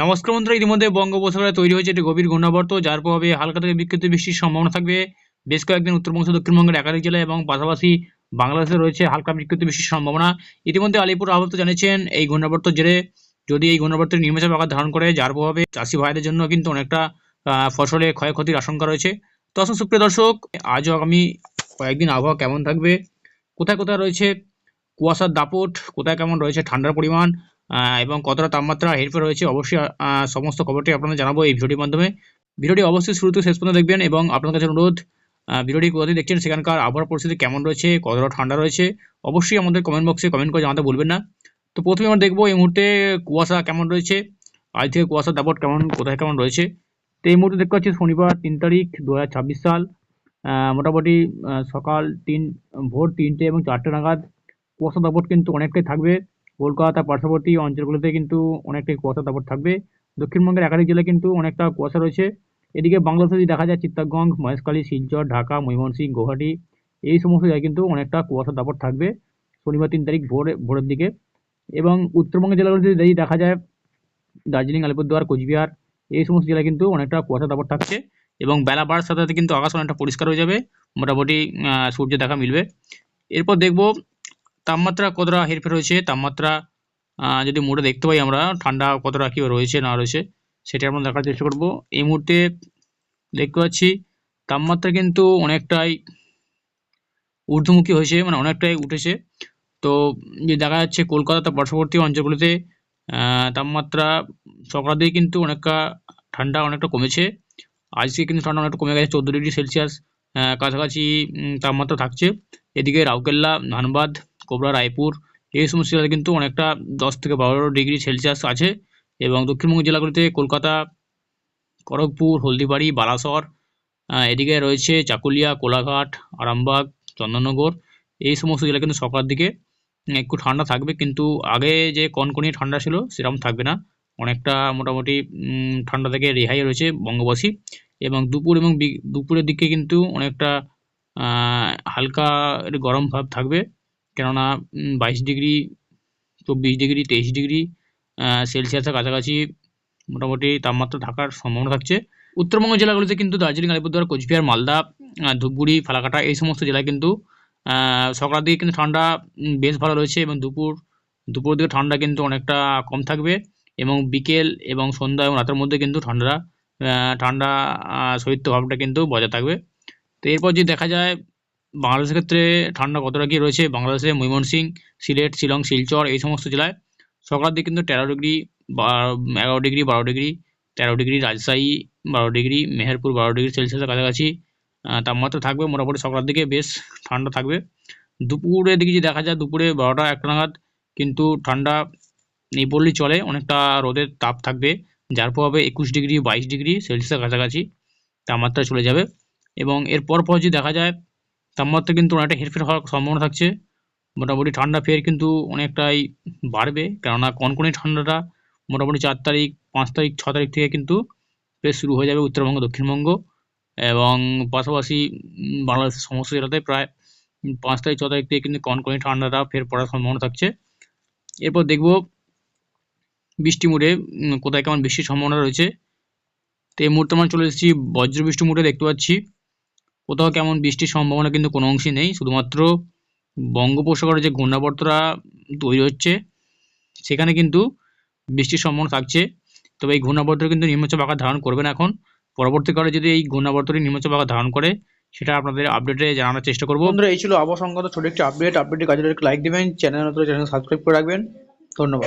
নমস্কার বন্ধুরা, ইতিমধ্যে বঙ্গোপসাগরে তৈরি হয়েছে একটি গভীর ঘূর্ণাবর্ত, যার প্রভাবে হালকা থেকে বিক্ষিপ্ত বৃষ্টির সম্ভাবনা থাকবে। বেশ কয়েকদিন উত্তরবঙ্গ, দক্ষিণবঙ্গের একাধিক জেলায় এবং পাশাপাশি বাংলাদেশে রয়েছে হালকা বিক্ষিপ্ত বৃষ্টির সম্ভাবনা। ইতিমধ্যে আলিপুর আবহাওয়া জানিয়েছেন, এই ঘূর্ণাবর্ত জেরে যদি এই ঘূর্ণাবর্তের নিম্নচাপ আকার ধারণ করে, যার প্রভাবে চাষি ভাইদের জন্য কিন্তু অনেকটা ফসলে ক্ষয়ক্ষতির আশঙ্কা রয়েছে। তো আসুন, সুপ্রিয় দর্শক, আজও আগামী কয়েকদিন আবহাওয়া কেমন থাকবে? কোথায় কোথায় রয়েছে কুয়াশার দাপট? কোথায় কেমন রয়েছে ঠান্ডার পরিমাণ? এবং কতটা তাপমাত্রা হেরফের রয়েছে অবশ্যই সমস্ত খবরটি আপনাদের জানাব এই ভিডিওটির মাধ্যমে। ভিডিওটি অবশ্যই শুরু থেকে শেষ পর্যন্ত দেখবেন এবং আপনার কাছে অনুরোধ ভিডিওটি কোথায় দেখছেন সেখানকার আবহাওয়ার পরিস্থিতি কেমন রয়েছে, কতটা ঠান্ডা রয়েছে, অবশ্যই আমাদের কমেন্ট বক্সে কমেন্ট করে জানাতে ভুলবেন না। তো প্রথমে আমরা দেখব এই মুহূর্তে কুয়াশা কেমন রয়েছে, আজ থেকে কুয়াশা দাপট কেমন, কোথায় কেমন রয়েছে। তো এই মুহূর্তে দেখতে পাচ্ছি শনিবার তিন তারিখ দু হাজার ছাব্বিশ সাল মোটামুটি সকাল তিন, ভোর তিনটে এবং চারটে নাগাদ কুয়াশা দাপট কিন্তু অনেকটাই থাকবে। কলকাতা পার্শ্ববর্তী অঞ্চলগুলোতে কিন্তু অনেকটাই কুয়াশা দাপট থাকবে। দক্ষিণবঙ্গের একাধিক জেলায় কিন্তু অনেকটা কুয়াশা রয়েছে। এদিকে বাংলাদেশে দেখা যায় চিত্তরগঞ্জ মহেশখালী শিলচর ঢাকা ময়মনসিংহ গুয়াহাটি এই সমস্ত জায়গায় কিন্তু অনেকটা কুয়াশা দাপট থাকবে শনিবার তিন তারিখ ভোরে ভোরের দিকে। এবং উত্তরবঙ্গের জেলাগুলোতে যদি দেখা যায় দার্জিলিং আলিপুরদুয়ার কোচবিহার এই সমস্ত জেলায় কিন্তু অনেকটা কুয়াশা দাপট থাকছে। এবং বেলা বাড়ার সাথে সাথে কিন্তু আকাশ অনেকটা পরিষ্কার হয়ে যাবে। মোটামুটি আহ, সূর্যের দেখা মিলবে। এরপর দেখব তাপমাত্রা কতটা হেরফের হয়েছে? তাপমাত্রা যদি মোড়ে দেখতে পাই আমরা, ঠান্ডা কতটা কী রয়েছে, না রয়েছে, সেটা আমরা দেখার চেষ্টা করব। এই মুহূর্তে দেখতে পাচ্ছি, তাপমাত্রা কিন্তু অনেকটাই ঊর্ধ্বমুখী হয়েছে মানে অনেকটাই উঠেছে। তো যে দেখা যাচ্ছে কলকাতা তার পার্শ্ববর্তী অঞ্চলগুলিতে তাপমাত্রা সকাল দিকে কিন্তু অনেকটা ঠান্ডা, অনেকটা কমেছে। আজকে কিন্তু ঠান্ডা অনেকটা কমে গেছে, চোদ্দ ডিগ্রি সেলসিয়াস কাছাকাছি তাপমাত্রা থাকছে। এদিকে রাউকেল্লা ধানবাদ কোবরা, রায়পুর, এই সমস্ত জেলায় কিন্তু অনেকটা দশ থেকে বারো ডিগ্রি সেলসিয়াস আছে এবং দক্ষিণবঙ্গ জেলাগুলিতে কলকাতা, খড়গপুর, হলদিবাড়ি, বালাসর এদিকে রয়েছে চাকুলিয়া, কোলাঘাট, আরামবাগ, চন্দননগর, এই সমস্ত জেলা কিন্তু সকালের দিকে একটু ঠান্ডা থাকবে কিন্তু আগে যে কনকনি ঠান্ডা ছিল সেরকম থাকবে না। অনেকটা মোটামুটি ঠান্ডা থেকে রেহাই রয়েছে বঙ্গবাসী এবং দুপুর এবং দুপুরের দিকে কিন্তু অনেকটা হালকা গরম ভাব থাকবে। কেননা বাইশ ডিগ্রি চব্বিশ ডিগ্রি তেইশ ডিগ্রি সেলসিয়াসের কাছাকাছি মোটামুটি তাপমাত্রা থাকার সম্ভাবনা থাকছে। উত্তরবঙ্গ জেলাগুলিতে কিন্তু দার্জিলিং আলিপুরদুয়ার কোচবিহার মালদা ধূপগুড়ি ফালাকাটা এই সমস্ত জেলায় কিন্তু সকালের দিকে কিন্তু ঠান্ডা বেশ ভালো রয়েছে এবং দুপুর দুপুর দিকে ঠান্ডা কিন্তু অনেকটা কম থাকবে এবং বিকেল এবং সন্ধ্যা এবং রাতের মধ্যে কিন্তু ঠান্ডা ঠান্ডা আহ, শৈত্য ভাবটা কিন্তু বজায় থাকবে। তো এরপর যদি দেখা যায় বাংলাদেশের ক্ষেত্রে ঠান্ডা কতটা কী রয়েছে? বাংলাদেশে ময়মনসিং, সিলেট, শিলং, শিলচর এই সমস্ত জেলায় সকালের দিকে কিন্তু তেরো ডিগ্রি, বা, এগারো ডিগ্রি, বারো ডিগ্রি, তেরো ডিগ্রি, রাজশাহী বারো ডিগ্রি, মেহেরপুর বারো ডিগ্রি সেলসিয়াসের কাছাকাছি তাপমাত্রা থাকবে মোটামুটি সকালের দিকে বেশ ঠান্ডা থাকবে। দুপুরের দিকে যে দেখা যায় দুপুরে বারোটা একটা নাগাদ কিন্তু ঠান্ডা নেই বললেই চলে, অনেকটা রোদের তাপ থাকবে, যার প্রভাবে একুশ ডিগ্রি, বাইশ ডিগ্রি সেলসিয়াসের কাছাকাছি তাপমাত্রা চলে যাবে। এবং এরপর পর যদি দেখা যায় তাপমাত্রা কিন্তু অনেকটা হেরফের হওয়ার সম্ভাবনা থাকছে। মোটামুটি ঠান্ডা ফের কিন্তু অনেকটাই বাড়বে। কেননা কনকনে ঠান্ডাটা মোটামুটি চার তারিখ, পাঁচ তারিখ, ছ তারিখ থেকে কিন্তু বেশ শুরু হয়ে যাবে উত্তরবঙ্গ, দক্ষিণবঙ্গ এবং পাশাপাশি বাংলাদেশের সমস্ত জেলাতে প্রায় পাঁচ তারিখ, ছ তারিখ থেকে কিন্তু কনকনে ঠান্ডাটা ফের পড়ার সম্ভাবনা থাকছে। এরপর দেখব বৃষ্টি মুডে কোথায় কেমন বৃষ্টির সম্ভাবনা রয়েছে। তো এই মুহূর্তে আমরা চলে এসেছি বজ্র বৃষ্টি মুডে, দেখতে পাচ্ছি কোথাও কেমন বৃষ্টির সম্ভাবনা কিন্তু কোনো অংশে নেই। শুধুমাত্র বঙ্গোপসাগরে যে ঘূর্ণাবর্তটা তৈরি হচ্ছে, সেখানে কিন্তু বৃষ্টির সম্ভাবনা থাকছে। তবে এই ঘূর্ণাবর্ত কিন্তু নিম্নচাপ আকার ধারণ করবে না এখন। পরবর্তীকালে যদি এই ঘূর্ণাবর্তটি নিম্নচাপ আকার ধারণ করে, সেটা আপনাদের আপডেটে জানানোর চেষ্টা করব। বন্ধুরা, এই ছিল আবহাওয়া সংক্রান্ত ছোট একটি আপডেট আপডেটটি কাজে লাইক দিবেন চ্যানেল নতুন চ্যানেল সাবস্ক্রাইব করে রাখবেন। ধন্যবাদ।